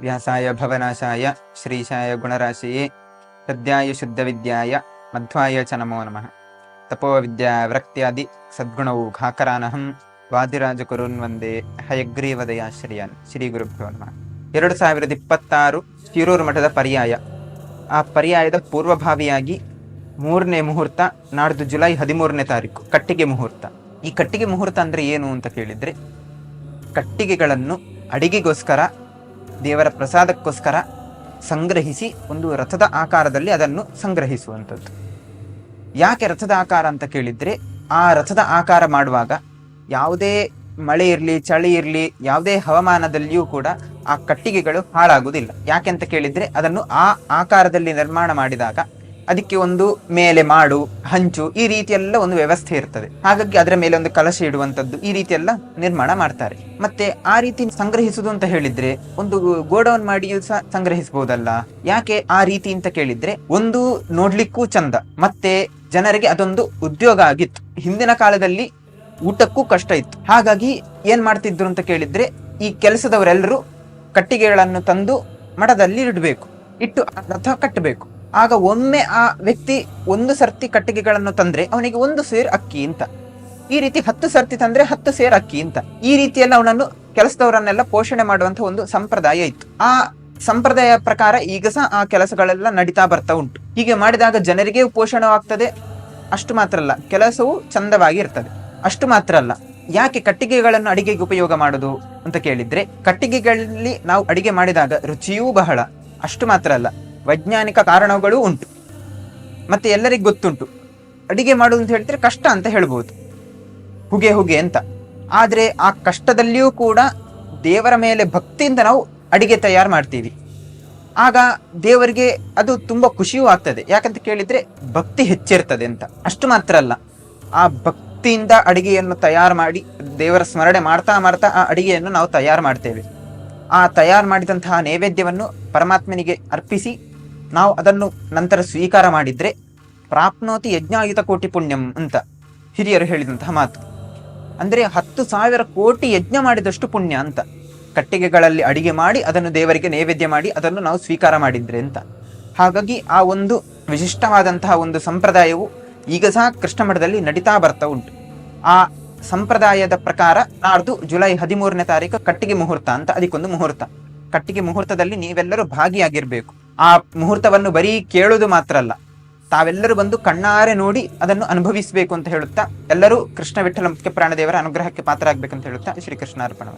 ವ್ಯಾಸಾಯ ಭವನಾಶಾಯ, ಶ್ರೀಶಾಯ ಗುಣರಾಶಿಯೇ ಹೃದಯಾಯ ಶುದ್ಧವಿದ್ಯಾಯ, ಮಧ್ವಾಯ ಚ ನಮೋ ನಮಃ. ತಪೋವಿದ್ಯಾ ವೃಕ್ತ್ಯಾದಿ ಸದ್ಗುಣವು ಘಾಕರಾನಹಂ, ವಾದಿರಾಜ ಕುರುನ್ ವಂದೇ ಹಯಗ್ರೀವದಯಾಶ್ರಯಾನ್ ಶ್ರೀ ಗುರುಭ್ಯೋ ನಮಃ. ಎರಡು ಸಾವಿರದ ಇಪ್ಪತ್ತಾರು ಶಿರೂರು ಮಠದ ಪರ್ಯಾಯ. ಆ ಪರ್ಯಾಯದ ಪೂರ್ವಭಾವಿಯಾಗಿ ಮೂರನೇ ಮುಹೂರ್ತ, ನಾಡ್ದು ಜುಲೈ ಹದಿಮೂರನೇ ತಾರೀಕು, ಕಟ್ಟಿಗೆ ಮುಹೂರ್ತ. ಈ ಕಟ್ಟಿಗೆ ಮುಹೂರ್ತ ಅಂದರೆ ಏನು ಅಂತ ಕೇಳಿದರೆ, ಕಟ್ಟಿಗೆಗಳನ್ನು ಅಡಿಗೆಗೋಸ್ಕರ ದೇವರ ಪ್ರಸಾದಕ್ಕೋಸ್ಕರ ಸಂಗ್ರಹಿಸಿ ಒಂದು ರಥದ ಆಕಾರದಲ್ಲಿ ಅದನ್ನು ಸಂಗ್ರಹಿಸುವಂಥದ್ದು. ಯಾಕೆ ರಥದ ಆಕಾರ ಅಂತ ಕೇಳಿದರೆ, ಆ ರಥದ ಆಕಾರ ಮಾಡುವಾಗ ಯಾವುದೇ ಮಳೆ ಇರಲಿ, ಚಳಿ ಇರಲಿ, ಯಾವುದೇ ಹವಾಮಾನದಲ್ಲಿಯೂ ಕೂಡ ಆ ಕಟ್ಟಿಗೆಗಳು ಹಾಳಾಗುವುದಿಲ್ಲ. ಯಾಕೆ ಅಂತ ಕೇಳಿದರೆ, ಅದನ್ನು ಆ ಆಕಾರದಲ್ಲಿ ನಿರ್ಮಾಣ ಮಾಡಿದಾಗ ಅದಕ್ಕೆ ಒಂದು ಮೇಲೆ ಮಾಡು, ಹಂಚು, ಈ ರೀತಿಯೆಲ್ಲ ಒಂದು ವ್ಯವಸ್ಥೆ ಇರ್ತದೆ. ಹಾಗಾಗಿ ಅದರ ಮೇಲೆ ಒಂದು ಕಲಶ ಇಡುವಂತದ್ದು ಈ ರೀತಿಯೆಲ್ಲ ನಿರ್ಮಾಣ ಮಾಡ್ತಾರೆ. ಮತ್ತೆ ಆ ರೀತಿ ಸಂಗ್ರಹಿಸುದು ಅಂತ ಹೇಳಿದ್ರೆ, ಒಂದು ಗೋಡೌನ್ ಮಾಡಿ ಸಹ ಸಂಗ್ರಹಿಸಬಹುದಲ್ಲ ಯಾಕೆ ಆ ರೀತಿ ಅಂತ ಕೇಳಿದ್ರೆ, ಒಂದು ನೋಡ್ಲಿಕ್ಕೂ ಚಂದ, ಮತ್ತೆ ಜನರಿಗೆ ಅದೊಂದು ಉದ್ಯೋಗ ಆಗಿತ್ತು. ಹಿಂದಿನ ಕಾಲದಲ್ಲಿ ಊಟಕ್ಕೂ ಕಷ್ಟ ಇತ್ತು. ಹಾಗಾಗಿ ಏನ್ ಮಾಡ್ತಿದ್ರು ಅಂತ ಕೇಳಿದ್ರೆ, ಈ ಕೆಲಸದವರೆಲ್ಲರೂ ಕಟ್ಟಿಗೆಗಳನ್ನು ತಂದು ಮಠದಲ್ಲಿ ಇಡಬೇಕು. ಇಟ್ಟು ಅಥವಾ ಕಟ್ಟಬೇಕು. ಆಗ ಒಮ್ಮೆ ಆ ವ್ಯಕ್ತಿ ಒಂದು ಸರ್ತಿ ಕಟ್ಟಿಗೆಗಳನ್ನು ತಂದ್ರೆ ಅವನಿಗೆ ಒಂದು ಸೇರ್ ಅಕ್ಕಿ ಅಂತ. ಈ ರೀತಿ ಹತ್ತು ಸರ್ತಿ ತಂದ್ರೆ ಹತ್ತು ಸೇರ್ ಅಕ್ಕಿ ಅಂತ. ಈ ರೀತಿಯಲ್ಲಿ ಅವನನ್ನು ಕೆಲಸದವರನ್ನೆಲ್ಲ ಪೋಷಣೆ ಮಾಡುವಂತ ಒಂದು ಸಂಪ್ರದಾಯ ಇತ್ತು. ಆ ಸಂಪ್ರದಾಯ ಪ್ರಕಾರ ಈಗ ಸಹ ಆ ಕೆಲಸಗಳೆಲ್ಲ ನಡೀತಾ ಬರ್ತಾ ಉಂಟು. ಹೀಗೆ ಮಾಡಿದಾಗ ಜನರಿಗೆ ಪೋಷಣವಾಗ್ತದೆ. ಅಷ್ಟು ಮಾತ್ರ ಅಲ್ಲ, ಕೆಲಸವು ಚಂದವಾಗಿ ಇರ್ತದೆ. ಅಷ್ಟು ಮಾತ್ರ ಅಲ್ಲ, ಯಾಕೆ ಕಟ್ಟಿಗೆಗಳನ್ನು ಅಡಿಗೆಗೆ ಉಪಯೋಗ ಮಾಡುದು ಅಂತ ಕೇಳಿದ್ರೆ ಕಟ್ಟಿಗೆಗಳಲ್ಲಿ ನಾವು ಅಡಿಗೆ ಮಾಡಿದಾಗ ರುಚಿಯೂ ಬಹಳ, ಅಷ್ಟು ಮಾತ್ರ ಅಲ್ಲ. ವೈಜ್ಞಾನಿಕ ಕಾರಣಗಳು ಉಂಟು. ಮತ್ತೆ ಎಲ್ಲರಿಗೂ ಗೊತ್ತುಂಟು. ಅಡಿಗೆ ಮಾಡುವುದು ಅಂತ ಹೇಳಿದ್ರೆ ಕಷ್ಟ ಅಂತ ಹೇಳ್ಬೋದು. ಹುಗೆ ಹುಗೆ ಅಂತ. ಆದರೆ ಆ ಕಷ್ಟದಲ್ಲಿಯೂ ಕೂಡ ದೇವರ ಮೇಲೆ ಭಕ್ತಿಯಿಂದ ನಾವು ಅಡಿಗೆ ತಯಾರು ಮಾಡ್ತೀವಿ. ಆಗ ದೇವರಿಗೆ ಅದು ತುಂಬ ಖುಷಿಯೂ ಆಗ್ತದೆ. ಯಾಕಂತ ಕೇಳಿದ್ರೆ ಭಕ್ತಿ ಹೆಚ್ಚಿರ್ತದೆ ಅಂತ. ಅಷ್ಟು ಮಾತ್ರ ಅಲ್ಲ. ಆ ಭಕ್ತಿಯಿಂದ ಅಡಿಗೆಯನ್ನು ತಯಾರು ಮಾಡಿ ದೇವರ ಸ್ಮರಣೆ ಮಾಡ್ತಾ ಮಾಡ್ತಾ ಆ ಅಡಿಗೆಯನ್ನು ನಾವು ತಯಾರು ಮಾಡ್ತೇವೆ. ಆ ತಯಾರು ಮಾಡಿದಂತಹ ನೈವೇದ್ಯವನ್ನು ಪರಮಾತ್ಮನಿಗೆ ಅರ್ಪಿಸಿ ನಾವು ಅದನ್ನು ನಂತರ ಸ್ವೀಕಾರ ಮಾಡಿದರೆ ಪ್ರಾಪ್ನೋತಿ ಯಜ್ಞಾಯುತ ಕೋಟಿ ಪುಣ್ಯಂ ಅಂತ ಹಿರಿಯರು ಹೇಳಿದಂತಹ ಮಾತು. ಅಂದರೆ ಹತ್ತು ಸಾವಿರ ಕೋಟಿ ಯಜ್ಞ ಮಾಡಿದಷ್ಟು ಪುಣ್ಯ ಅಂತ. ಕಟ್ಟಿಗೆಗಳಲ್ಲಿ ಅಡಿಗೆ ಮಾಡಿ ಅದನ್ನು ದೇವರಿಗೆ ನೈವೇದ್ಯ ಮಾಡಿ ಅದನ್ನು ನಾವು ಸ್ವೀಕಾರ ಮಾಡಿದ್ರೆ ಅಂತ. ಹಾಗಾಗಿ ಆ ಒಂದು ವಿಶಿಷ್ಟವಾದಂತಹ ಒಂದು ಸಂಪ್ರದಾಯವು ಈಗ ಸಹ ಕೃಷ್ಣ ಮಠದಲ್ಲಿ ನಡೀತಾ ಬರ್ತಾ ಉಂಟು. ಆ ಸಂಪ್ರದಾಯದ ಪ್ರಕಾರ ನಾಡ್ದು ಜುಲೈ ಹದಿಮೂರನೇ ತಾರೀಕು ಕಟ್ಟಿಗೆ ಮುಹೂರ್ತ ಅಂತ ಅದಕ್ಕೊಂದು ಮುಹೂರ್ತ. ಕಟ್ಟಿಗೆ ಮುಹೂರ್ತದಲ್ಲಿ ನೀವೆಲ್ಲರೂ ಭಾಗಿಯಾಗಿರ್ಬೇಕು. ಆ ಮುಹೂರ್ತವನ್ನು ಬರೀ ಕೇಳೋದು ಮಾತ್ರ ಅಲ್ಲ. ತಾವೆಲ್ಲರೂ ಬಂದು ಕಣ್ಣಾರೆ ನೋಡಿ ಅದನ್ನು ಅನುಭವಿಸಬೇಕು ಅಂತ ಹೇಳುತ್ತಾ, ಎಲ್ಲರೂ ಕೃಷ್ಣ ವಿಠಲ ಮುಖ್ಯ ಪ್ರಾಣದೇವರ ಅನುಗ್ರಹಕ್ಕೆ ಪಾತ್ರ ಆಗಬೇಕಂತ ಹೇಳುತ್ತಾ ಶ್ರೀಕೃಷ್ಣ ಅರ್ಪಣ